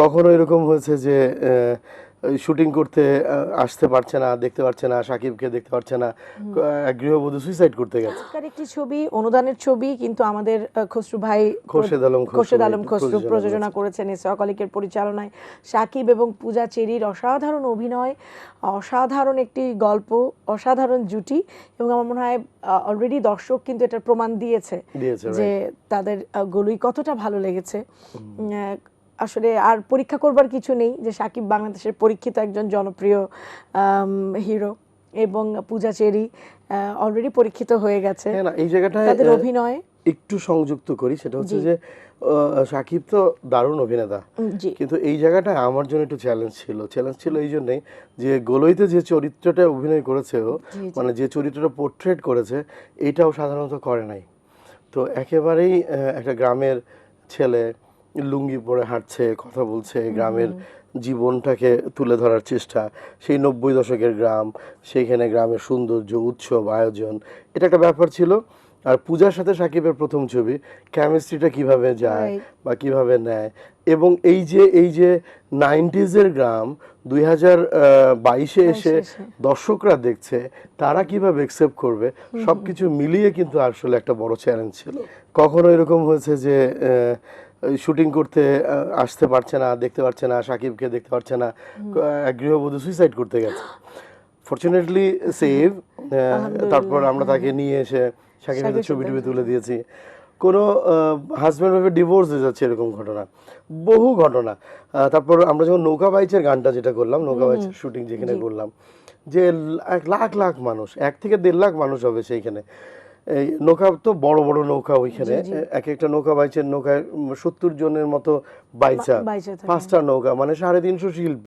কখনো এরকম হয়েছে যে শুটিং করতে আসতে পারছে না দেখতে পারছে না সাকিবকে দেখতে পারছে না গৃহবধূ সুইসাইড করতে গেছে। একটি ছবি অনুদানের ছবি কিন্তু আমাদের খসরু ভাই খোরশেদ আলম খোরশেদ আলম খসরু প্রযোজনা করেছেন ইসরা কলিকের পরিচালনায়। সাকিব এবং পূজা চেরির অসাধারণ অভিনয় অসাধারণ একটি গল্প অসাধারণ জুটি এবং আমার মনে হয় অলরেডি দর্শক কিন্তু এটার প্রমাণ দিয়েছে যে তাদের গলুই কতটা ভালো লেগেছে। আসলে আর পরীক্ষা করবার কিছু নেই যে সাকিব বাংলাদেশের পরীক্ষিত একজন জনপ্রিয় হিরো এবং পূজা চেরি অলরেডি পরীক্ষিত হয়ে গেছে। না এই জায়গাটায় তাদের অভিনয়। একটু সংযুক্ত করি সেটা হচ্ছে যে সাকিব তো দারুণ অভিনেতা। কিন্তু এই জায়গাটায় আমার জন্য একটু চ্যালেঞ্জ ছিল। চ্যালেঞ্জ ছিল এই জন্যই যে গোলইতে যে চরিত্রটা অভিনয় করেছে ও। মানে যে চরিত্রটা পোর্ট্রেট করেছে এটাও সাধারণত করে নাই। তো একেবারেই একটা গ্রামের ছেলে লুঙ্গি পরে হাঁটছে কথা বলছে গ্রামের জীবনটাকে তুলে ধরার চেষ্টা। সেই নব্বই দশকের গ্রাম সেইখানে গ্রামের সৌন্দর্য উৎসব আয়োজন এটা একটা ব্যাপার ছিল। আর পূজার সাথে সাকিবের প্রথম ছবি কেমিস্ট্রিটা কীভাবে যায় বা কীভাবে নেয়। এবং এই যে এই যে নাইনটিজের গ্রাম দুই হাজার বাইশে এসে। দর্শকরা দেখছে তারা কীভাবে একসেপ্ট করবে সবকিছু মিলিয়ে কিন্তু আসলে একটা বড় চ্যালেঞ্জ ছিল। কখনো এরকম হয়েছে যে শুটিং করতে আসতে পারছে না দেখতে পারছে না সাকিবকে দেখতে পারছে না এক গৃহবধূ সুইসাইড করতে গেছে। ফরচুনেটলি সেভ তারপর আমরা তাকে নিয়ে এসে সাকিবের ছবি টবি তুলে দিয়েছি। কোনো হাজব্যান্ড ওয়াইফের ডিভোর্স হয়ে যাচ্ছে এরকম ঘটনা। বহু ঘটনা। তারপর আমরা যখন নৌকা বাইচের গানটা যেটা করলাম নৌকা বাইচের শুটিং যেখানে করলাম যে এক লাখ লাখ মানুষ এক থেকে দেড় লাখ মানুষ হবে সেইখানে। এই নৌকা তো বড় বড় নৌকা ওইখানে। এক একটা নৌকা বাইচের নৌকায় সত্তর জনের মতো বাইচা। বাইচা পাঁচটা নৌকা মানে সাড়ে তিনশো শিল্পী।